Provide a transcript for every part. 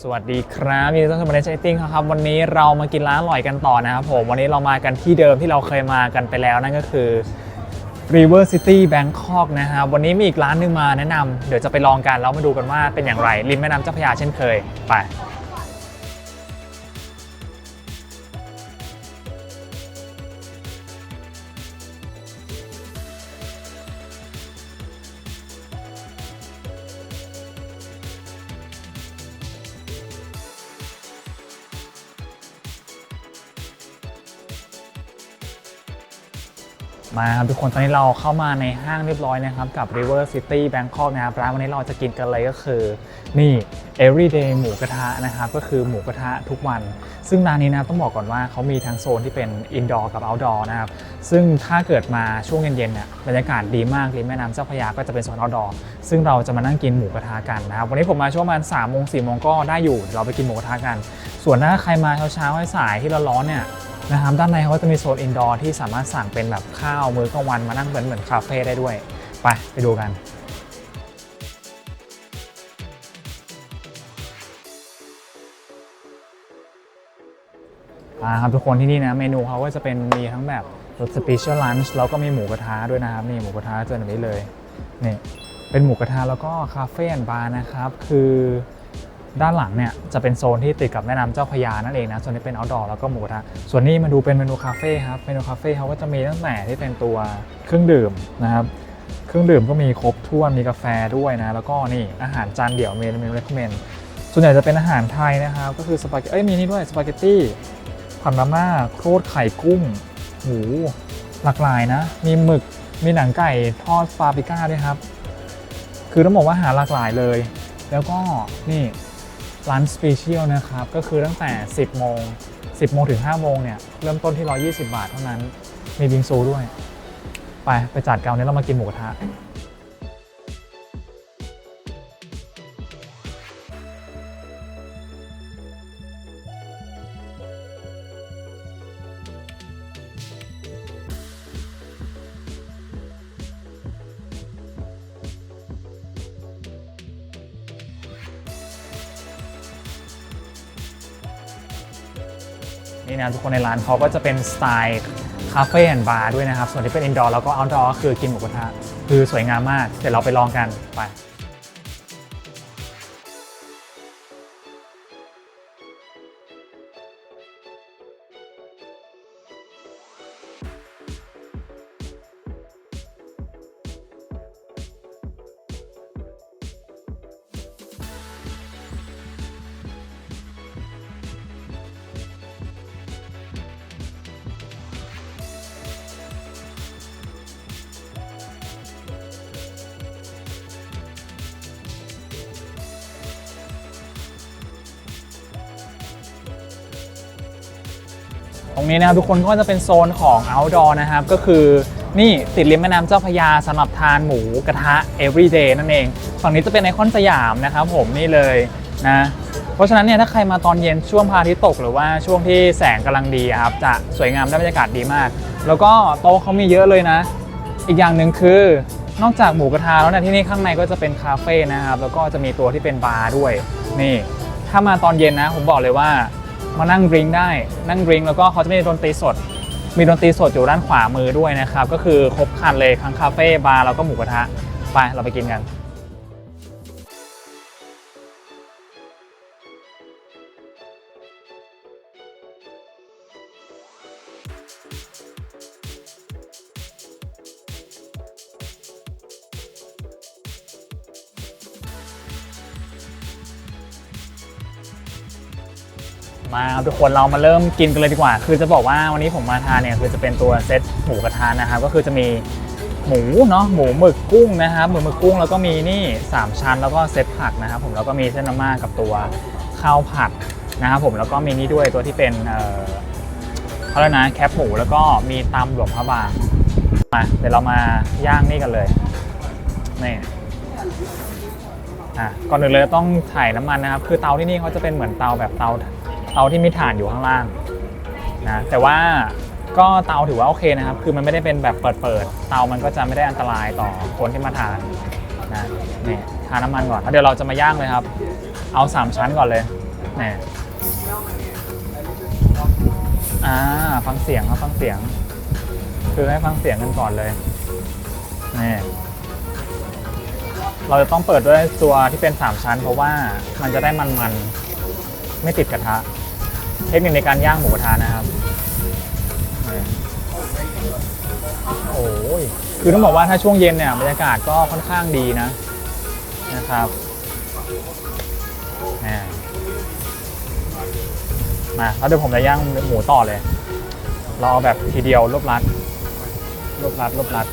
สวัสดีครับยินดีต้อนรับสู่ในใจติ้งครับ วันนี้เรามากินร้านอร่อยกันต่อนะครับผม วันนี้เรามากันที่เดิมที่เราเคยมากันไปแล้วนั่นก็คือ River City Bangkok นะครับวันนี้มีอีกร้านหนึงมาแนะนำเดี๋ยวจะไปลองกันแล้วมาดูกันว่าเป็นอย่างไรริมแม่น้ำเจ้าพระยาเช่นเคยไป มาครับทุกคนตอนนี้เราเข้ามาในห้างเรียบร้อยนะครับ กับ River City Bangkok นะครับร้านวันนี้เราจะกินกันเลยก็คือนี่ everyday หมูกระทะนะครับก็คือหมูกระทะทุกวัน ซึ่งร้านนี้นะต้องบอกก่อนว่าเขามีทั้งโซนที่เป็น indoor กับ outdoor นะครับซึ่งถ้าเกิดมาช่วงเย็นๆเนี่ยบรรยากาศดีมากริมแม่น้ำเจ้าพระยาก็จะเป็นโซน outdoor ซึ่งเราจะมานั่งกินหมูกระทะกันนะครับวันนี้ผมมาช่วงประมาณ3โมง4โมงก็ได้อยู่เราไปกินหมูกระทะกัน ส่วนถ้าใครมาเช้าๆสายที่ร้อนๆเนี่ย นะครับด้านในเขาจะมีโซนอินดอร์ที่สามารถสั่งเป็นแบบข้าวมื้อกลางวันมานั่งเหมือนเหมือนคาเฟ่ได้ด้วย ไปไปดูกันอ่าครับทุกคนที่นี่นะเมนูเขาก็จะเป็นมีทั้งแบบสเปเชียลลันช์แล้วก็มีหมูกระทะด้วยนะครับนี่หมูกระทะเจอแบบนี้เลยนี่เป็นหมูกระทะแล้วก็คาเฟ่แอนบาร์นะครับ คือ ด้านหลังเนี่ยจะเป็นโซนที่ติดกับแม่น้ำเจ้าพระยานั่นเองนะโซนนี้เป็น outdoor แล้วก็หมูทะส่วนนี้มาดูเป็นเมนูคาเฟ่ครับเมนูคาเฟ่เขาก็จะมีตั้งแต่ที่เป็นตัวเครื่องดื่มนะครับเครื่องดื่มก็มีครบถ้วนมีกาแฟด้วยนะแล้วก็นี่อาหารจานเดี่ยวเมนูเมนูเรคเมนส่วนใหญ่จะเป็นอาหารไทยนะครับก็คือสปาเกตเอ้ยมีนี่ด้วยสปาเกตตี้ผัดมาม่าโคตรไข่กุ้งหมูหลากหลายนะ มีหมึกมีหนังไก่ทอดฟาปริก้าด้วยครับ คือต้องบอกว่าหาหลากหลายเลย แล้วก็นี่ ร้านสเปเชียลนะครับก็คือตั้งแต่ 10 โมง 10 โมงถึง 5 โมงเนี่ยเริ่มต้นที่ 120 บาทเท่านั้น มีบิงซูด้วย ไปไปจัดกันวันนี้เรามากินหมูกระทะ นี่นะทุกคนในร้านเขาก็จะเป็นสไตล์คาเฟ่แอนด์บาร์ด้วยนะครับ ส่วนที่เป็นอินดอร์แล้วก็เอาท์ดอร์คือกินหมูกระทะคือสวยงามมาก เดี๋ยวเราไปลองกันไป ตรงนี้นะครับทุกคนก็จะเป็นโซนของ outdoor นะครับ ก็คือนี่ติดริมแม่น้ำเจ้าพระยาสำหรับทานหมูกระทะ everyday นั่นเอง ฝั่งนี้จะเป็นไอคอนสยามนะครับผมนี่เลยนะเพราะฉะนั้นเนี่ยถ้าใครมาตอนเย็นช่วงพระอาทิตย์ตก หรือว่าช่วงที่แสงกำลังดีครับจะสวยงามได้บรรยากาศดีมาก แล้วก็โต๊ะเขามีเยอะเลยนะ อีกอย่างหนึ่งคือนอกจากหมูกระทะแล้วเนี่ยที่นี่ข้างในก็จะเป็นคาเฟ่นะครับแล้วก็จะมีตัวที่เป็นบาร์ด้วยนี่ ถ้ามาตอนเย็นนะผมบอกเลยว่า มานั่งดริงได้ นั่งดริงแล้วก็เขาจะมีดนตรีสด มีดนตรีสดอยู่ด้านขวามือด้วยนะครับ ก็คือครบครันเลยทั้งคาเฟ่บาร์แล้วก็หมูกระทะ ไป เราไปกินกัน มาครับทุกคนเรามาเริ่มกินกันเลยดีกว่า คือจะบอกว่าวันนี้ผมมาทานเนี่ยคือจะเป็นตัวเซตหมูกระทะนะครับ ก็คือจะมีหมูเนาะหมูหมึกกุ้งนะครับหมูหมึกกุ้งแล้วก็มีนี่ 3 ชั้นแล้วก็เซตผักนะครับผมแล้วก็มีเส้นมาม่ากับตัวข้าวผัดนะครับผมแล้วก็มีนี่ด้วยตัวที่เป็นเออเขาเรียกนะแคปหมูแล้วก็มีตำหลวงพระบางมาเดี๋ยวเรามาย่างนี่กันเลยนี่อะก่อนอื่นเลยต้องถ่ายน้ำมันนะครับ คือเตาที่นี่เขาจะเป็นเหมือนเตาแบบเตา เตาที่มีถ่านอยู่ข้างล่างนะแต่ว่าก็เตาถือว่าโอเคนะครับ คือมันไม่ได้เป็นแบบเปิดเปิดๆเตามันก็จะไม่ได้อันตรายต่อคนที่มาทานนะนี่ทาน้ำมันก่อนแล้วเดี๋ยวเราจะมาย่างเลยครับ เอา 3 ชั้นก่อนเลยนี่อ่าฟังเสียงครับฟังเสียง คือให้ฟังเสียงกันก่อนเลยนี่เราจะต้องเปิดด้วยตัวที่เป็น 3 ชั้น เพราะว่ามันจะได้มันๆไม่ติดกระทะ เทคนิคในการย่างหมูกระทะนะครับ โอ้ยคือต้องบอกว่าถ้าช่วงเย็นเนี่ยบรรยากาศก็ค่อนข้างดีนะนะครับแหมมาแล้วเดี๋ยวผมจะย่างหมูต่อเลย เราเอาแบบทีเดียวรวบรัดรวบรัดรวบรัด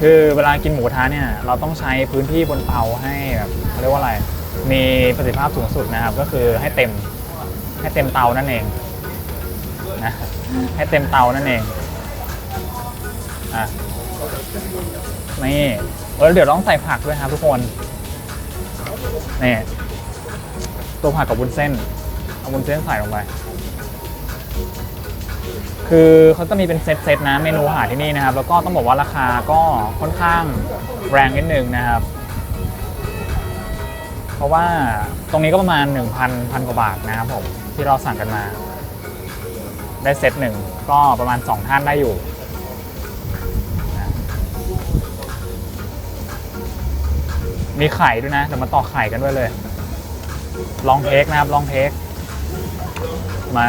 คือเวลากินหมูกระทะเนี่ยเราต้องใช้พื้นที่บนเตาให้แบบเขาเรียกว่าอะไร มีประสิทธิภาพสูงสุดนะครับ ก็คือให้เต็มให้เต็มเตานั่นเองนะให้เต็มเตานั่นเองอะนี่เออเดี๋ยวต้องใส่ผักด้วยครับทุกคนนี่ตัวผักกับวุ้นเส้นเอาวุ้นเส้นใส่ลงไป คือเขาจะมีเป็นเซตเซตนะเมนูอาหารที่นี่นะครับ แล้วก็ต้องบอกว่าราคาก็ค่อนข้างแรงนิดนึงนะครับ เพราะว่าตรงนี้ก็ประมาณ 1,000พันกว่าบาทนะครับผมที่เราสั่งกันมา ได้เซตหนึ่งก็ประมาณ 2 ท่านได้อยู่มีไข่ด้วยนะเดี๋ยวมาต่อไข่กันด้วยเลย ลองเทคนะครับ ลองเทค มา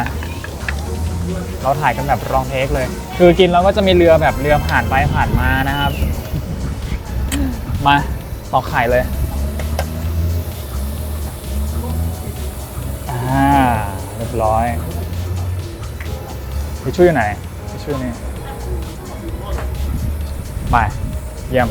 เราถ่ายกันแบบลองเทคเลย คือกินแล้วก็จะมีเรือแบบเรือผ่านไปผ่านมานะครับ มาต่อไข่เลยอ่าเรียบร้อยทิชชู่อยู่ไหนทิชชู่นี่ไปเยี่ยม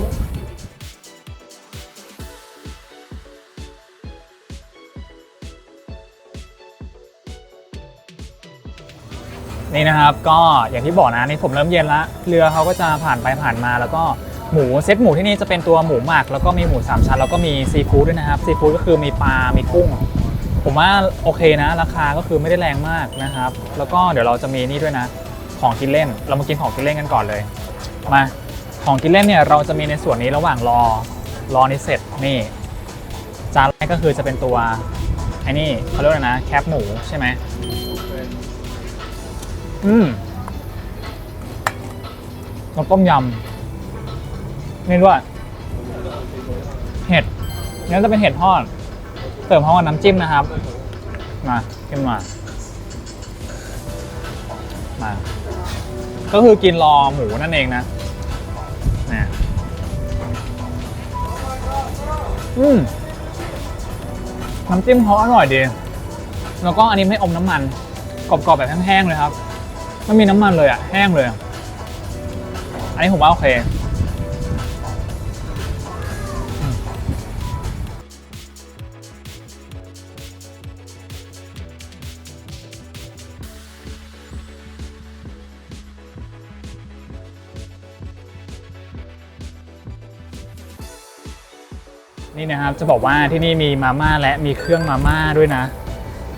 นี่นะครับก็อย่างที่บอกนะนี่ผมเริ่มเย็นละเรือเขาก็จะผ่านไปผ่านมา แล้วก็หมูเซตหมูที่นี่จะเป็นตัวหมูหมักแล้วก็มีหมูสามชั้นแล้วก็มีซีฟู้ดด้วยนะครับซีฟู้ดก็คือมีปลา มีกุ้ง ผมว่าโอเคนะ ราคาก็คือไม่ได้แรงมากนะครับ แล้วก็เดี๋ยวเราจะมีนี่ด้วยนะ ของกินเล่น เรามากินของกินเล่นกันก่อนเลยมาของกินเล่นเนี่ยเราจะมีในส่วนนี้ระหว่างรอรอนี้เสร็จนี่จานแรกก็คือจะเป็นตัวไอ้นี่เขาเรียกอะไรนะแคปหมูใช่ไหม อืมน้ำต้มยำนี่ด้วยเห็ดนี่จะเป็นเห็ดทอดเติมพร้อมกับน้ำจิ้มนะครับ มาขึ้นมา มา ก็คือกินรอหมูนั่นเองนะนะอืมน้ำจิ้มเขาอร่อยดี แล้วก็อันนี้ไม่อมน้ำมัน กรอบๆแบบแห้งๆเลยครับ ไม่มีน้ำมันเลยอะแห้งเลย อันนี้ผมว่าโอเคนี่นะครับจะบอกว่าที่นี่มีมาม่าและมีเครื่องมาม่าด้วยนะ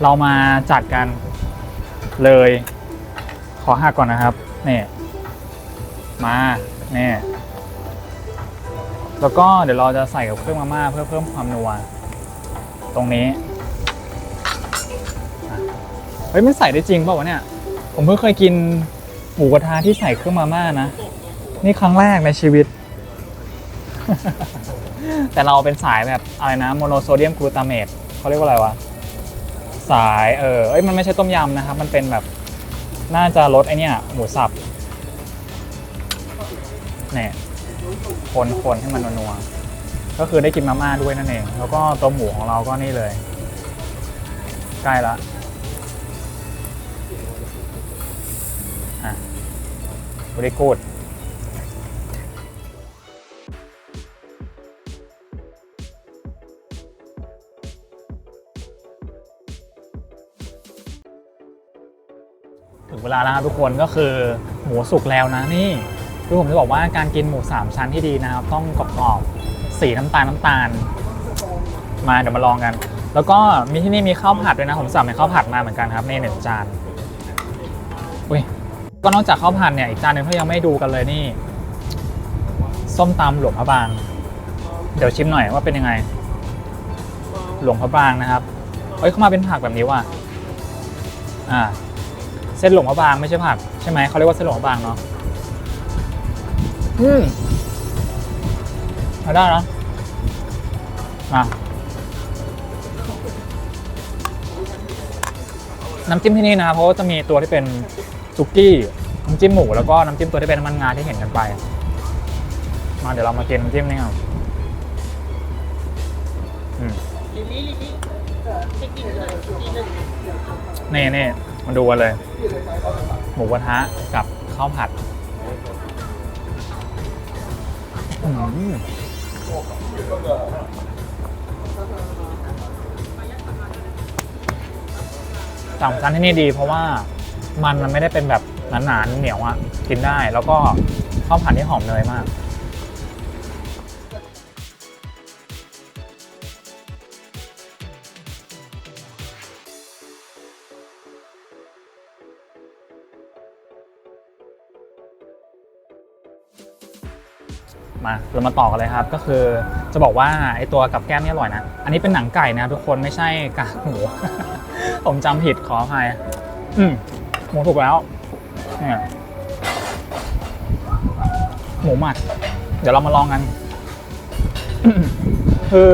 เรามาจัดกันเลย อหักก่อนนะครับนี่มาเนี่ยแล้วก็เดี๋ยวเราจะใส่กับเครื่องมาม่าเพื่อเพิ่มความนัวตรงนี้เฮ้ยมันใส่ได้จริงเปล่าวะเนี่ย ผมเพิ่งเคยกินหมูกระทะที่ใส่เครื่องมาม่านะ นี่ครั้งแรกในชีวิต แต่เราเป็นสายแบบอะไรนะโมโนโซเดียมกลูตาเมตเขาเรียกว่าอะไรวะ สายเออเอ้ยมันไม่ใช่ต้มยำนะครับ มันเป็นแบบ น่าจะลดไอเนี่ยหมูสับเนี่ยคนคนให้มันนัวๆก็คือได้กินมาม่าด้วยนั่นเอง แล้วก็ตัวหมูของเราก็นี่เลย ใกล้ละอะบริกูด แล้วครับทุกคนก็คือหมูสุกแล้วนะนี่คือผมจะบอกว่าการกินหมูสามชั้นที่ดีนะครับ ต้องกรอบๆสีน้ำตาลน้ำตาล มาเดี๋ยวมาลองกัน แล้วก็มีที่นี่มีข้าวผัดด้วยนะผมสั่งเป็นข้าวผัดมาเหมือนกันครับในหนึ่งจานอุ้ยก็นอกจากข้าวผัดเนี่ยอีกจานหนึ่งที่ยังไม่ดูกันเลยนี่ ส้มตำหลวงพระบาง เดี๋ยวชิมหน่อยว่าเป็นยังไง หลวงพระบางนะครับเอ้ยเข้ามาเป็นผักแบบนี้ว่ะอ่า เส้นหลงพระบางไม่ใช่ผักใช่ไหมเขาเรียกว่าเส้นหลงพระบางเนาะอืมเอาได้เนอะมาน้ำจิ้มที่นี่นะครับเพราะว่าจะมีตัวที่เป็นซุกี้น้ำจิ้มหมูแล้วก็น้ำจิ้มตัวที่เป็นน้ำมันงาที่เห็นกันไป มาเดี๋ยวเรามากินน้ำจิ้มนี่ครับอืมนี่นี่ มาดูกันเลย หมูกระทะกับข้าวผัดสามชั้นที่นี่ดีเพราะว่ามันมันไม่ได้เป็นแบบหนาๆเหนียวอะกินได้ แล้วก็ข้าวผัดที่หอมเนยมาก มาเรามาต่อกันเลยครับ ก็คือจะบอกว่าไอตัวกับแก้มนี่อร่อยนะ อันนี้เป็นหนังไก่นะทุกคนไม่ใช่กากหมู ผมจำผิดขออภัยอืมหมูถูกแล้วเนี่ยหมูหมัก เดี๋ยวเรามาลองกัน คือ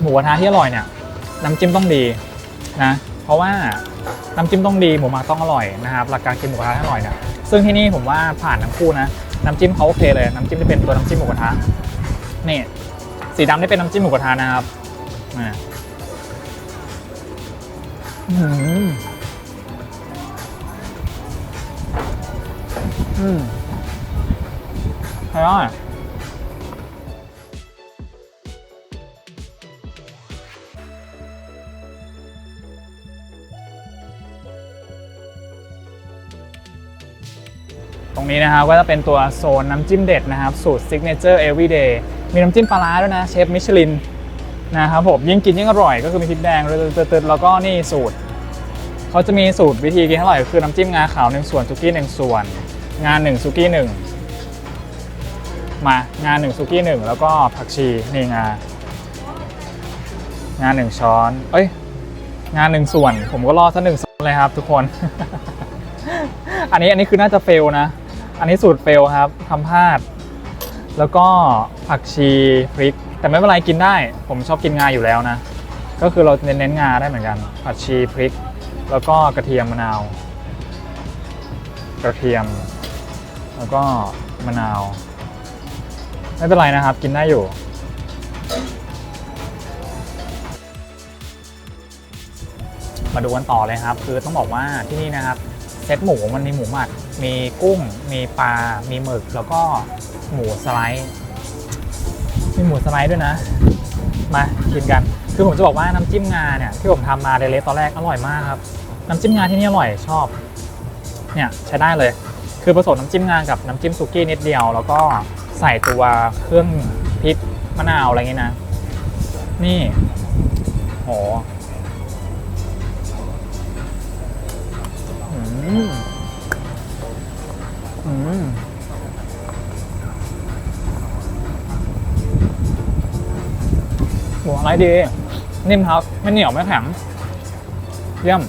หมูกระทะที่อร่อยเนี่ยน้ำจิ้มต้องดีนะ เพราะว่าน้ำจิ้มต้องดีหมูหมักต้องอร่อยนะครับหลักการกินหมูกระทะให้อร่อยเนี่ยซึ่งที่นี่ผมว่าผ่านทั้งคู่นะ น้ำจิ้มเขาโอเคเลย น้ำจิ้มที่เป็นตัวน้ำจิ้มหมูกระทะนี่สีดำนี่เป็นน้ำจิ้มหมูกระทะนะครับอืมอืมอร่อย ตรงนี้นะครับก็จะเป็นตัวโซนน้ำจิ้มเด็ดนะครับ สูตร Signature Everyday มีน้ำจิ้มปลาร้าด้วยนะเชฟมิชลินนะครับผมยิ่งกินยิ่งอร่อยก็คือมีพริกแดงตึดๆแล้วก็นี่สูตรเขาจะมีสูตรวิธีกินอร่อยคือน้ำจิ้มงาขาวหนึ่งส่วนซุกี้หนึ่งส่วน งาหนึ่งซุกี้หนึ่งมางาหนึ่งซุกี้หนึ่งแล้วก็ผักชีนี่งางาหนึ่งช้อน เอ้ยงาหนึ่งส่วน ผมก็รอดซะหนึ่งส่วนเลยครับทุกคน อันนี้อันนี้คือน่าจะเฟลนะ อันนี้สูตรเฟลครับทำพลาด แล้วก็ผักชีพริก แต่ไม่เป็นไรกินได้ ผมชอบกินงาอยู่แล้วนะ ก็คือเราเน้นๆงาได้เหมือนกัน ผักชีพริก แล้วก็กระเทียมมะนาว กระเทียม แล้วก็มะนาว ไม่เป็นไรนะครับ กินได้อยู่มาดูกันต่อเลยครับ คือต้องบอกว่าที่นี่นะครับ เซตหมูมันมีหมูหมัก มีกุ้ง มีปลา มีหมึก แล้วก็หมูสไลด์มีหมูสไลด์ด้วยนะ มากินกัน คือผมจะบอกว่าน้ำจิ้มงาเนี่ยที่ผมทำมาเละๆตอนแรกอร่อยมากครับ น้ำจิ้มงาที่นี่อร่อยชอบ เนี่ยใช้ได้เลย คือผสมน้ำจิ้มงากับน้ำจิ้มสุกี้นิดเดียว แล้วก็ใส่ตัวเครื่องพริกมะนาวอะไรอย่างงี้นะ นี่โห มอืมหมูอะไรดี นิ่มครับ ไม่เหนียวไม่แข็งเยี่ยม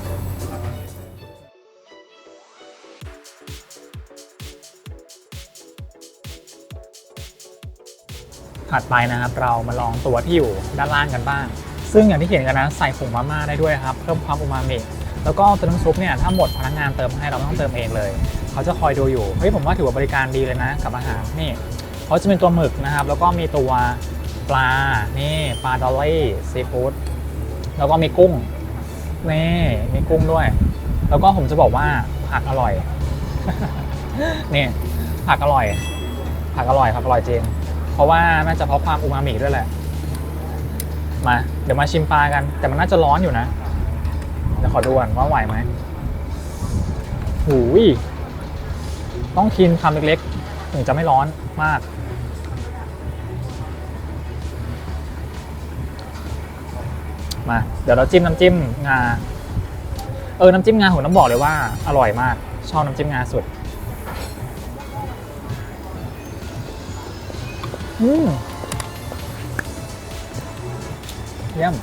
ถัดไปนะครับ เรามาลองตัวที่อยู่ด้านล่างกันบ้าง ซึ่งอย่างที่เห็นกันนะ ใส่ผงมาม่าได้ด้วยครับ เพิ่มความอูมามิ แล้วก็ตัวน้ำซุปเนี่ยถ้าหมดพนักงานเติมให้เราไม่ต้องเติมเองเลย เขาจะคอยดูอยู่เฮ้ยผมว่าถือว่าบริการดีเลยนะ กับอาหารนี่เขาจะเป็นตัวหมึกนะครับ แล้วก็มีตัวปลานี่ปลาดอลลี่ซีฟู้ดแล้วก็มีกุ้งนี่มีกุ้งด้วย แล้วก็ผมจะบอกว่าผักอร่อยนี่ผักอร่อย ผักอร่อยผักอร่อยจริงเพราะว่าน่าจะเพราะความอูมามิด้วยแหละมา เดี๋ยวมาชิมปลากัน แต่มันน่าจะร้อนอยู่นะ เดี๋ยวขอดูก่อนว่าไหวไหมหูยต้องกินคำเล็กๆ ถึงจะไม่ร้อนมากมา เดี๋ยวเราจิ้มน้ำจิ้มงา เออ น้ำจิ้มงาผมต้องบอกเลยว่า อร่อยมาก ชอบน้ำจิ้มงาสุด อืมเยี่ยม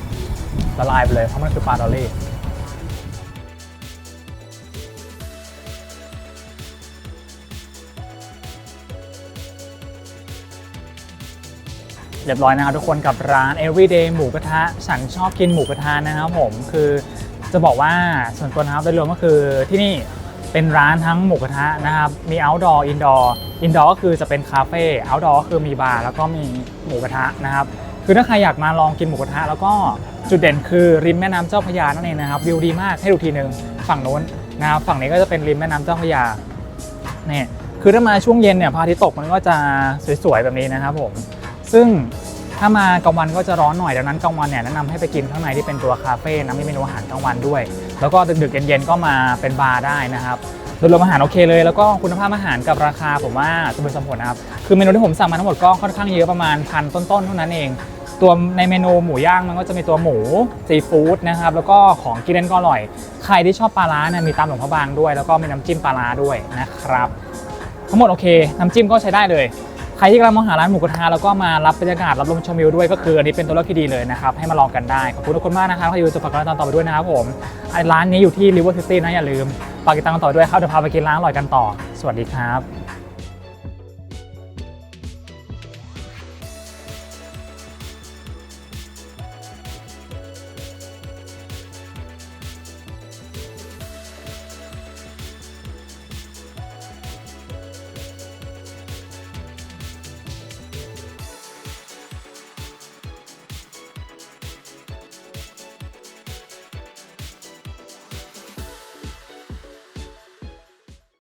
ละลายไปเลยเพราะมันคือปลาดอลลี่ เรียบร้อยนะครับทุกคนกับร้าน everyday หมูกระทะฉันชอบกินหมูกระทะนะครับผมคือจะบอกว่าส่วนตัวนะครับโดยรวมก็คือที่นี่เป็นร้านทั้งหมูกระทะนะครับ มี outdoor indoor indoor ก็คือจะเป็นคาเฟ่ outdoor ก็คือมีบาร์แล้วก็มีหมูกระทะนะครับ คือถ้าใครอยากมาลองกินหมูกระทะ แล้วก็จุดเด่นคือริมแม่น้ำเจ้าพระยานั่นเองนะครับวิวดีมากให้ดูทีหนึ่งฝั่งโน้นนะครับฝั่งนี้ก็จะเป็นริมแม่น้ำเจ้าพระยาเนี่ยคือถ้ามาช่วงเย็นเนี่ยพระอาทิตย์ตกมันก็จะสวยๆแบบนี้นะครับผม ซึ่งถ้ามากลางวันก็จะร้อนหน่อยดังนั้นกลางวันเนี่ยแนะนำให้ไปกินข้างในที่เป็นตัวคาเฟ่นะมีเมนูอาหารกลางวันด้วย แล้วก็ดึกๆเย็นๆก็มาเป็นบาร์ได้นะครับโดยรวมอาหารโอเคเลยแล้วก็คุณภาพอาหารกับราคาผมว่าสมบูรณ์สมผลนะครับคือเมนูที่ผมสั่งมาทั้งหมดก็ค่อนข้างเยอะประมาณพันต้นๆเท่านั้นเอง ตัวในเมนูหมูย่างมันก็จะมีตัวหมูซีฟู้ดนะครับแล้วก็ของกินเล่นก็อร่อย ใครที่ชอบปลาร้าเนี่ยมีตามหลวงพระบางด้วย แล้วก็มีน้ำจิ้มปลาร้าด้วยนะครับทั้งหมดโอเค น้ำจิ้มก็ใช้ได้เลย รที่กำลังมองหาร้านหมูกระทะแล้วก็มารับบรรยากาศรับลมชมวิวด้วยก็คืออันนี้เป็นตัวเลือกที่ดีเลยนะครับให้มาลองกันได้ขอบคุณทุกคนมากนะครับใครอยู่จะฝากร้านตอนต่อไปด้วยนะครับผมร้านนี้อยู่ที่ River City นะอย่าลืมฝากติดตามกันต่อด้วยครับเดี๋ยวพาไปกินร้านอร่อยกันต่อ สวัสดีครับ